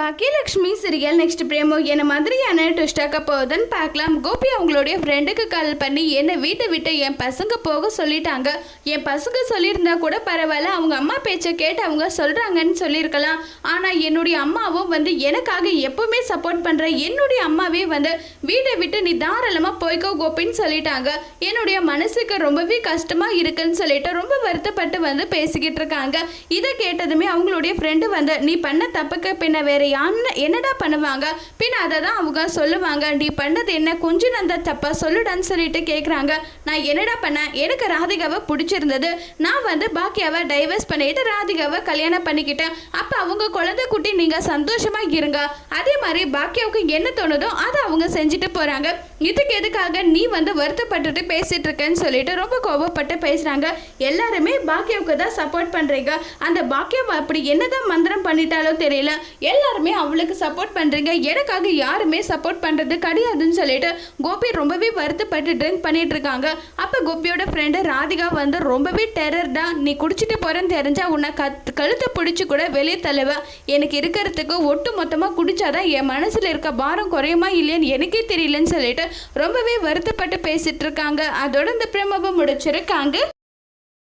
Bhagyalakshmi serial next பிரேமோ என்ன மாதிரியான ட்விஸ்டாக்க போகுதுன்னு பார்க்கலாம். கோபி அவங்களுடைய ஃப்ரெண்டுக்கு கால் பண்ணி என்னை வீட்டை விட்டு என் பசங்க போக சொல்லிட்டாங்க. என் பசங்க சொல்லியிருந்தா கூட பரவாயில்ல. அவங்க அம்மா பேச்சை கேட்டு அவங்க சொல்கிறாங்கன்னு சொல்லியிருக்கலாம். ஆனால் என்னுடைய அம்மாவும் வந்து எனக்காக எப்பவுமே சப்போர்ட் பண்ணுற என்னுடைய அம்மாவே வந்து வீட்டை விட்டு நீ தாராளமாக போய்க்கோ கோபின்னு சொல்லிட்டாங்க. என்னுடைய மனசுக்கு ரொம்பவே கஷ்டமாக இருக்குன்னு சொல்லிட்டு ரொம்ப வருத்தப்பட்டு வந்து பேசிக்கிட்டு இருக்காங்க. இதை கேட்டதுமே அவங்களுடைய ஃப்ரெண்டு வந்து நீ பண்ண தப்புக்கு பின்ன வேற யான்னு என்னடா பண்ணுவாங்க? பின் அதை தான் அவங்க சொல்லுவாங்க நீ பண்ணது என்ன? கொஞ்சம் அந்த தப்பா சொல்லுடான்னு சொல்லிட்டு கேட்குறாங்க நான் என்னடா பண்ணேன்? எனக்கு ராதிகாவை பிடிச்சிருந்தது. நான் வந்து பாக்கியாவை டைவர்ஸ் பண்ணிட்டு ராதிகாவை கல்யாணம் பண்ணிக்கிட்டேன். அப்போ அவங்க குழந்தை குட்டி நீங்கள் சந்தோஷமா இருங்க. அதே மாதிரி பாக்கியாவுக்கு என்ன தோணுதோ அதை அவங்க செஞ்சுட்டு போகிறாங்க இதுக்கு எதுக்காக நீ வந்து வருத்தப்பட்டுட்டு பேசிட்டு இருக்கேன்னு சொல்லிட்டு ரொம்ப கோபப்பட்டு பேசுகிறாங்க எல்லாருமே பாக்கியாவுக்கு தான் சப்போர்ட் பண்ணுறீங்க அந்த பாக்கியம் அப்படி என்னதான் மந்திரம் பண்ணிட்டாலோ தெரியல. எல்லாருமே அவளுக்கு சப்போர்ட் பண்ணுறீங்க எனக்காக யாருமே சப்போர்ட் பண்ணுறது கிடையாதுன்னு சொல்லிட்டு கோபி ரொம்பவே வருத்தப்பட்டு ட்ரிங்க் பண்ணிட்டு இருக்காங்க. அப்போ கோபியோட ஃப்ரெண்டு ராதிகா வந்து ரொம்பவே டெரர் தான் நீ குடிச்சிட்டு போகிறேன்னு தெரிஞ்சா உன்னை கத் கழுத்தை பிடிச்சி கூட வெளியே தள்ளுவ. எனக்கு இருக்கிறதுக்கு ஒட்டு மொத்தமாக குடிச்சாதான் என் மனசில் இருக்க பாரம் குறையுமா இல்லையான்னு எனக்கே தெரியலன்னு சொல்லிட்டு ரொம்பவே வருத்தப்பட்டு பேசிட்டு இருக்காங்க. அதோட இந்த பிரமபம் முடிச்சிருக்காங்க.